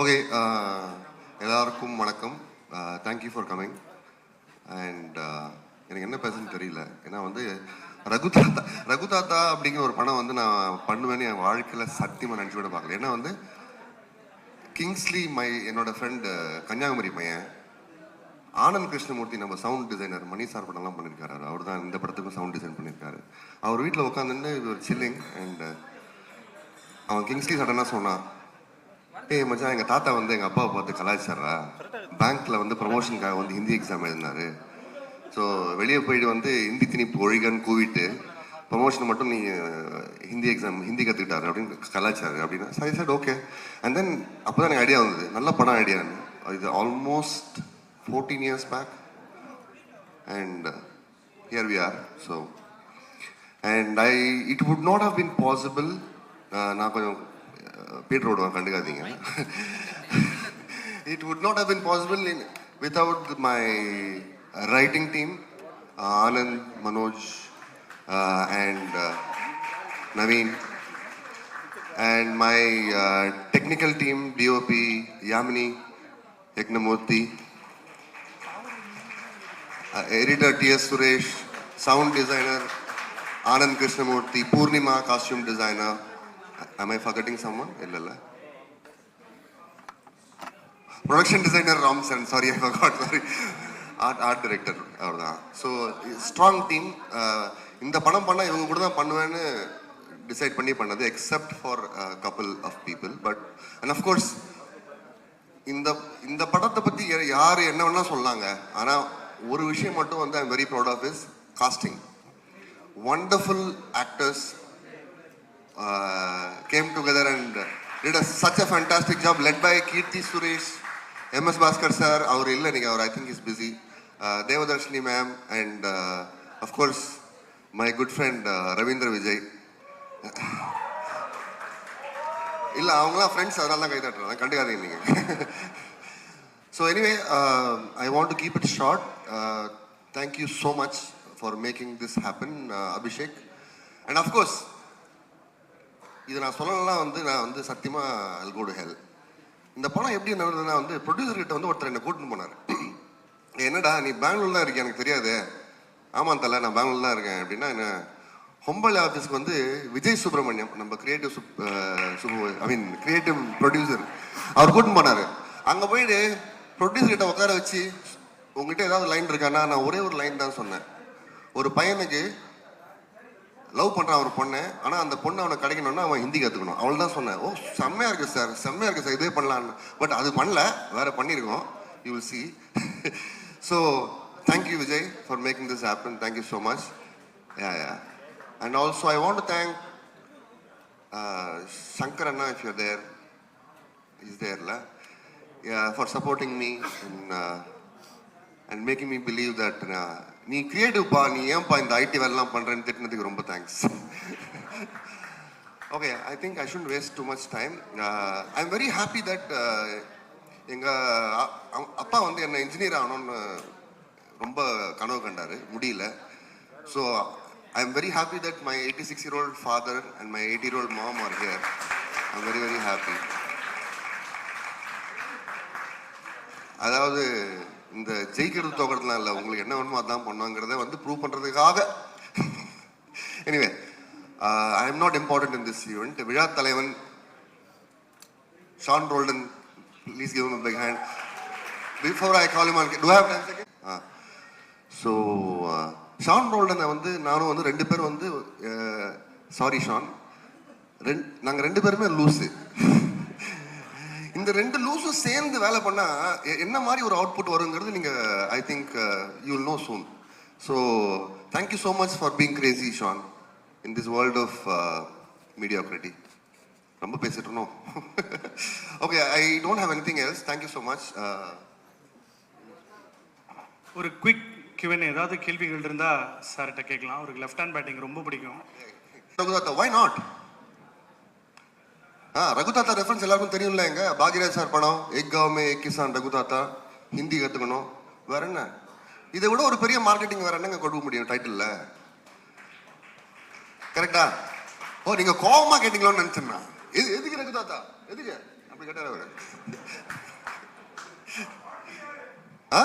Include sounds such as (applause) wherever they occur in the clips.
Okay uh, எல்லாருக்கும் வணக்கம். Thank you for coming and எனக்கு என்ன பேசுன்னு தெரியல. ஏன்னா வந்து ரகு தாத்தா ரகு தாத்தா அப்படிங்கிற ஒரு படம் வந்து நான் பண்ணுவேன்னு என் வாழ்க்கையில் சத்தியமாக நினச்சி கூட பார்க்கல. ஏன்னா வந்து கிங்ஸ்லி மை என்னோட ஃப்ரெண்டு uh, கன்னியாகுமரி பையன் ஆனந்த் கிருஷ்ணமூர்த்தி நம்ம சவுண்ட் டிசைனர் மணி சார் படம்லாம் பண்ணியிருக்காரு. அவர் தான் இந்த படத்துக்கும் சவுண்ட் டிசைன் பண்ணியிருக்காரு. அவர் வீட்டில் உட்காந்துட்டு இது ஒரு சில்லிங் அண்ட் அவன் கிங்ஸ்லி சடனாக சொன்னான் ஏய் மச்சான் எங்கள் தாத்தா வந்து எங்கள் அப்பாவை பார்த்து கலாய்ச்சாரா பேங்க்கில் வந்து ப்ரமோஷனுக்காக வந்து ஹிந்தி எக்ஸாம் எழுதினாரு. ஸோ வெளியே போயிட்டு வந்து ஹிந்தி திணிப்பு ஒழிகன்னு கூவிட்டு ப்ரமோஷன் மட்டும் நீ ஹிந்தி எக்ஸாம் ஹிந்தி கற்றுக்கிட்டாரு அப்படின்னு கலாச்சாரு அப்படின்னா. சரி சார் ஓகே அண்ட் தென் அப்போ தான் எனக்கு ஐடியா வந்தது. நல்ல படம் ஐடியா இது almost fourteen years back and here we are so and I it would not have been possible நான் கொஞ்சம் பீட்டர் (laughs) ஓடுவேன் கண்டுக்காதீங்க it would not have been possible in without my writing team Anand Manoj and Naveen and my uh, technical team DOP Yamini Yagnamurthy uh, editor T.S. Suresh, sound designer Anand Krishnamurthy, Purnima costume designer. Am I forgetting someone? Illalla. Production designer Ram Charan, sorry I forgot, sorry. Art art director அவர் தான் so strong team இந்த படம் பண்ணால் இவங்க கூட தான் பண்ணுவேன்னு decide பண்ணி பண்ணது except for couple of people but and of course இந்த இந்த படத்தை பற்றி யார் என்ன வேணா சொல்லாங்க ஆனால் ஒரு விஷயம் மட்டும் வந்து I'm very proud of is casting wonderful actors came together and did a, such a fantastic job led by Kirti Suresh, MS Bhaskar sir, our illa ninga I think he's busy, uh, Devadarshini ma'am and uh, of course my good friend uh, Ravindra Vijay. இல்ல அவங்களாம் friends அதனால தான் கை தட்டுறாங்க கண்டுக்காதீங்க நீங்க so anyway I want to keep it short thank you so much for making this happen Abhishek and of course இது நான் சொல்லலாம் வந்து நான் வந்து சத்தியமாக அல் கோ ஹெல் இந்த படம் எப்படி நடந்ததுன்னா வந்து ப்ரொடியூசர் கிட்ட வந்து ஒருத்தர் என்னை கூட்டின்னு போனார். (clears throat) என்னடா நீ பெங்களூர் தான் இருக்கிய? எனக்கு தெரியாது. ஆமாம் தல நான் பெங்களூர் தான் இருக்கேன் அப்படின்னா என்ன ஹொம்பல் ஆஃபீஸ்க்கு வந்து விஜய் சுப்பிரமணியம் நம்ம creative Sub I mean creative producer அவர் கூட்டின்னு போனார். அங்கே போயிட்டு ப்ரொடியூசர் கிட்ட உட்கார வச்சு உங்ககிட்ட ஏதாவது லைன் இருக்கானா நான் ஒரே ஒரு லைன் தான் சொன்னேன். ஒரு பையனுக்கு லவ் பண்ணுறான் ஒரு பொண்ணு ஆனால் அந்த பொண்ணு அவனை கிடைக்கணும்னா அவன் ஹிந்தி கற்றுக்கணும் அவள் தான் சொன்னேன் ஓ செம்மையாக இருக்குது சார் செம்மையாக இருக்குது சார் இதே பண்ணலான்னு பட் அது பண்ணல வேறு பண்ணியிருக்கோம் you will see so thank you Vijay for making this happen thank you so much yeah yeah and also I want thank Shankar Anna if you're there is தேர்ல for supporting me in and making me believe that நீ கிரியேட்டிவ்ப்பா நீ ஏன்பா இந்த ID வேலைலாம் பண்ணுறேன்னு திட்டினதுக்கு ரொம்ப thanks okay I think I should waste too much time I'm very happy that எங்கள் அப்பா வந்து என்னை இன்ஜினியர் ஆகணும்னு ரொம்ப கனவு கண்டார். முடியல. So I'm very happy that my eighty six year old father and my eighty year old mom are here I'm very very happy அதாவது இந்த ஜெயிக்கிறது தோக்கிறதுலாம் இல்லை. உங்களுக்கு என்ன வேணுமோ அதான் பண்ணுவாங்கிறத வந்து ப்ரூவ் பண்ணுறதுக்காக anyway I'm not important in this event விழா தலைவன் Sean Roldan please give big hand before I call you to have time second ah so Sean ரோல்டனை வந்து நானும் வந்து ரெண்டு பேரும் வந்து uh, சாரி ஷான் ரெண்டு நாங்கள் ரெண்டு பேருமே லூஸு இந்த ரெண்டு லூஸும் சேர்ந்து வேலை பண்ணா எ- என்ன மாதிரி ஒரு அவுட்புட் வருங்கிறது நீங்க I think you will know soon so thank you so much for being crazy Sean in this world of mediocrity ரொம்ப பேசிட்டு okay I don't have any thing else thank you so much ஒரு quick given ஏதாவது கேள்விகள் இருந்தா சார்கிட்ட கேட்கலாம். அவருக்கு left hand batting ரொம்ப பிடிக்கும். Why not ah Raghuthatha reference எல்லாருக்கும் தெரியும்ல எங்க? பாக்யராஜ் சார் படம் எக் காவமே எக் கிசான் ரகுதாத்தா ஹிந்தி கற்றுக்கணும் வேற என்ன? இதை விட ஒரு பெரிய மார்க்கெட்டிங் வேற என்னங்க கொடுக்க முடியும் டைட்டில்ல கரெக்டா ஓ நீங்க கோவமா கேட்டீங்களோன்னு நினைச்சேன்னா எது எதுக்கு ரகுதாத்தா? எதுக்கு? அப்படி கேட்டார் அவரு. ஆ?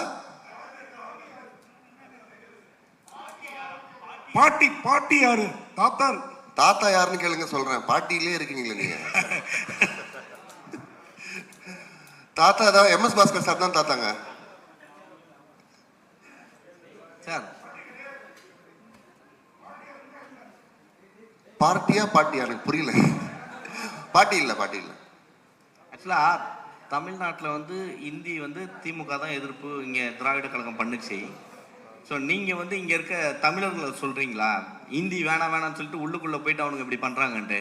பாட்டி பாட்டி யாரு? தாத்தா? தாத்தா யாருன்னு கேளுங்க சொல்றேன். பாட்டியிலே இருக்கீங்களே நீங்க. தாத்தா தான் எம்எஸ் பாஸ்கர் சார் தான் தாத்தாங்க. சார் பார்ட்டியா பாட்டியா? எனக்கு புரியல. பாட்டி இல்லை பாட்டி இல்லை. ஆக்சுவலாக தமிழ்நாட்டில் வந்து இந்தி வந்து திமுக தான் எதிர்ப்பு இங்கே திராவிட கழகம் பண்ணுச்சு. ஸோ நீங்கள் வந்து இங்கே இருக்க தமிழர்களை சொல்கிறீங்களா இந்தி வேணாம் வேணாம்னு சொல்லிட்டு உள்ளுக்குள்ளே போயிட்டு அவனுங்க இப்படி பண்ணுறாங்கன்ட்டு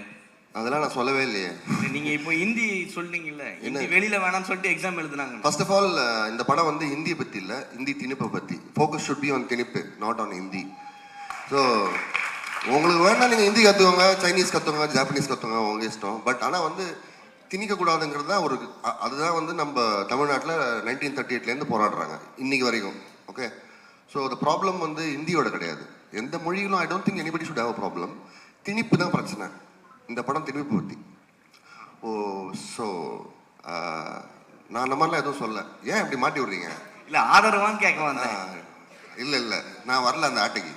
அதெல்லாம் நான் சொல்லவே இல்லையே. நீங்கள் இப்போ ஹிந்தி சொல்றீங்கல்ல. ஹிந்தி வெளியில் வேணாம்னு சொல்லிட்டு எக்ஸாம் எழுதுனாங்க ஃபர்ஸ்ட் ஆஃப் ஆல் இந்த படம் வந்து ஹிந்தியை பத்தி இல்ல ஹிந்தி திணிப்பை பத்தி. ஃபோக்கஸ் ஷுட் பி ஆன் திணிப்பு நாட் ஆன் ஹிந்தி. ஸோ உங்களுக்கு வேணா நீங்க ஹிந்தி கத்துக்கோங்க சைனீஸ் கத்துக்கோங்க ஜாப்பனீஸ் கத்துக்கோங்க உங்க இஷ்டம். பட் ஆனா வந்து திணிக்க கூடாதுங்கிறது தான் ஒரு அதுதான் வந்து நம்ம தமிழ்நாட்டில் நைன்டீன் தேர்ட்டி எயிட்லேருந்து போராடுறாங்க இன்னைக்கு வரைக்கும். ஓகே ஸோ the ப்ராப்ளம் வந்து ஹிந்தியோட கிடையாது. எந்த மொழியிலும் I don't think anybody should have problem திணிப்பு தான் பிரச்சனை. இந்த படம் திணிப்பு பற்றி ஓ ஸோ நான் அந்த மாதிரிலாம் எதுவும் சொல்ல ஏன் இப்படி மாட்டி விடுறீங்க? இல்லை ஆதரவான்னு கேட்க வந்தேன். இல்லை இல்லை. நான் வரல அந்த ஆட்டைக்கு.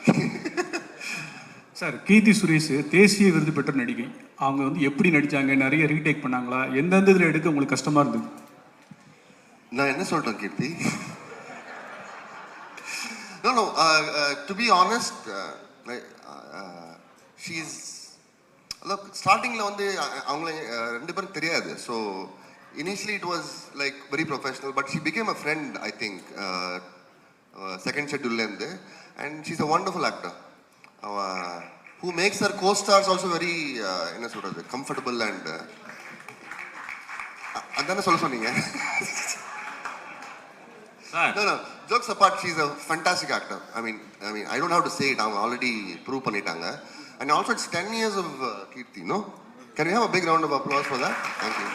சார் கீர்த்தி சுரேஷ் தேசிய விருது பெற்ற நடிகை. அவங்க வந்து எப்படி நடிச்சாங்க நிறைய ரீடேக் பண்ணாங்களா? எந்தெந்த இதில் எடுக்க உங்களுக்கு கஷ்டமா இருந்தது? நான் என்ன சொல்றேன் கீர்த்தி? No uh, uh, to be honest uh, like, uh, she's அதான் ஸ்டார்டிங்கில் வந்து அவங்கள ரெண்டு பேரும் தெரியாது so initially it was like very professional but she became a friend I think second ஷெட்யூல்லேருந்து and she's a wonderful actor அவ who makes her co stars also very என்ன சொல்கிறது கம்ஃபர்டபுள் அண்ட் அதானே சொல்ல சொன்னீங்க sir No, no. Jokes apart, she's a fantastic actor. I mean, I mean, I don't have to say it. அவங்க already prove பண்ணிட்டாங்க. And also, it's 10 years of uh, Kirti, no? Can we have a big round of applause for that? Thank you.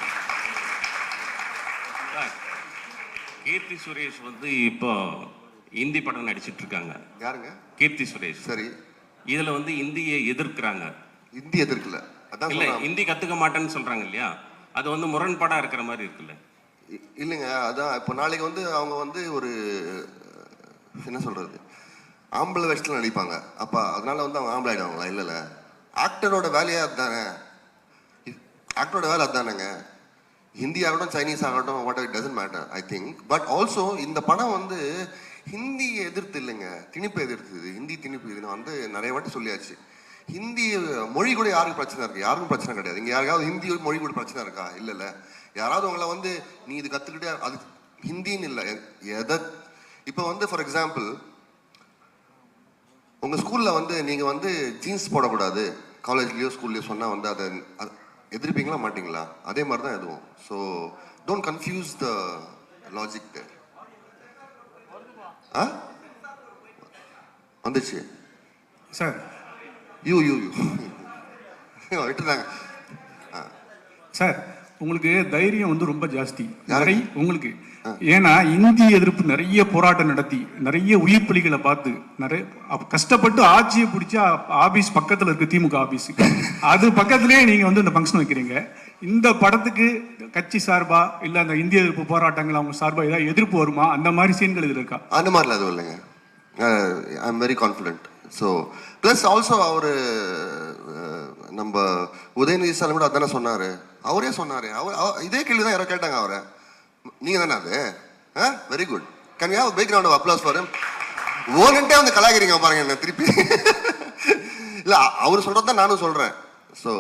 Keerthy Suresh வந்து இப்போ இந்தி படம் நடிச்சிட்டு இருக்காங்க யாருங்க? கீர்த்தி சுரேஷ் சரி. இதுல வந்து இந்தியை எதிர்க்கிறாங்க. இந்தி எதிர்க்கல. அதான் இல்ல இந்தி கத்துக்க மாட்டேன்னு சொல்றாங்க இல்லையா? அது வந்து முரண்பாடா இருக்கிற மாதிரி இருக்குல்ல. இல்லைங்க அதான் இப்போ நாளைக்கு வந்து அவங்க வந்து ஒரு என்ன சொல்றது? ஆம்பளை வேஷத்தில் நடிப்பாங்க. அப்போ அதனால வந்து அவங்க ஆம்பளை ஆயிடுவாங்களா இல்லைல்ல ஆக்டரோட வேலையே அதுதானே. ஆக்டரோட வேலை அதுதானேங்க. ஹிந்தி ஆகட்டும் சைனீஸ் ஆகட்டும் what it doesn't matter I think but also இந்த படம் வந்து ஹிந்தியை எதிர்த்து இல்லைங்க. திணிப்பு எதிர்த்து ஹிந்தி திணிப்பு இது. வந்து நிறைய வாட்டி சொல்லியாச்சு. ஹிந்தி மொழி கூட யாருக்கு பிரச்சனை இருக்குது யாருக்கும் பிரச்சனை கிடையாது. இங்கே யாருக்காவது ஹிந்தி மொழி கூட பிரச்சனை இருக்கா? இல்லை யாராவது உங்களை வந்து நீ இது கற்றுக்கிட்டே அது ஹிந்தின்னு இல்லை. எதை இப்போ வந்து ஃபார் எக்ஸாம்பிள் உங்க ஸ்கூல்ல வந்து நீங்க வந்து ஜீன்ஸ் போடக்கூடாது. காலேஜ்லயோ ஸ்கூல்லயோ சொன்னா வந்து அதை அது- எதிர்ப்பீங்களா மாட்டீங்களா? அதே மாதிரி தான் எதுவும். So don't confuse the logic there ஆ? வந்துச்சு. சார். யூ யூ யூ விட்டுருந்தாங்க சார் உங்களுக்கு தைரியம் வந்து ரொம்ப ஜாஸ்தி. நிறைய உங்களுக்கு. ஏன்னா இந்தி எதிர்ப்பு நிறைய போராட்டம் நடத்தி நிறைய உயிர் பலிகளை பார்த்து நிறைய கஷ்டப்பட்டு ஆட்சியை பிடிச்சி ஆபீஸ் பக்கத்துல இருக்கு திமுக ஆபீஸ். அது பக்கத்திலேயே நீங்க வந்து இந்த ஃபங்க்ஷன் வைக்கிறீங்க. இந்த படத்துக்கு கட்சி சார்பா இல்ல அந்த இந்திய எதிர்ப்பு போராட்டங்கள் அவங்க சார்பா ஏதாவது எதிர்ப்பு வருமா? அந்த மாதிரி சீன்கள் இதுல இருக்கா? அந்த மாதிரிலாம் எதுவும் இல்லைங்க. I am very confident so plus also அவர் நம்ம உதயநிதி ஸ்டாலின் கூட அதானே சொன்னார். அவரே சொன்னார். அவர் இதே கேள்வி தான் யாரோ கேட்டாங்க அவரை. நீங்கள் தானே அது? ஆ? Very good can you have big round of applause for ஓனன்ட்டே வந்து கலாய்க்கிறீங்க பாருங்க என்ன திருப்பி. இல்லை அவர் சொல்கிறது தான் நானும் சொல்கிறேன் so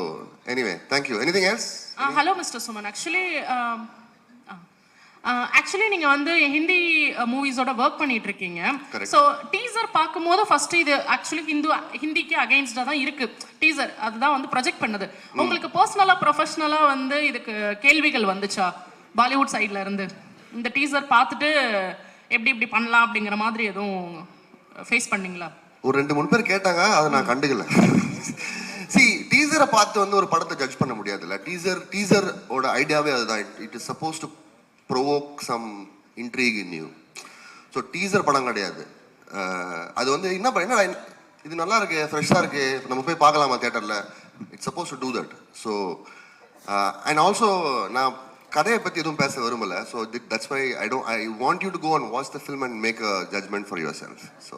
anyway thank you anything else hello mister Suman actually actually நீங்க வந்து ஹிந்தி மூவிஸோட ஒர்க் பண்ணிட்டு இருக்கீங்க. ஸோ டீசர் பார்க்கும்போது ஃபர்ஸ்ட் இது ஆக்சுவலி ஹிந்து ஹிந்திக்கு அகைன்ஸ்டா தான் இருக்கு. டீசர் அதுதான் வந்து ப்ரொஜெக்ட் பண்ணுது. உங்களுக்கு பர்சனலா ப்ரொஃபஷனலா வந்து இதுக்கு கேள்விகள் வந்துச்சா? பாலிவுட் சைட்ல இருந்து. இந்த டீசர் பார்த்துட்டு எப்படி இப்படி பண்ணலாம் அப்படிங்கிற மாதிரி எதுவும் ஃபேஸ் பண்ணீங்களா? ஒரு ரெண்டு மூணு பேர் கேட்டாங்க அதை நான் கண்டுக்கல. சி டீசரை பார்த்து வந்து ஒரு படத்தை ஜட்ஜ் பண்ண முடியாதுல்ல. டீசர் டீசர் ஓட ஐடியாவே அதுதான். It is suppose to provoke some intrigue in you so teaser படம் கிடையாது. அது வந்து என்ன பண்ண- இது நல்லா இருக்கு ஃப்ரெஷ்ஷாக இருக்கு நம்ம போய் பார்க்கலாமா தேட்டரில் it's suppose to do that so and also நான் கதையை பற்றி எதுவும் பேச விரும்பல. So that's why I don't I want you to go and watch the film and make a judgment for yourself so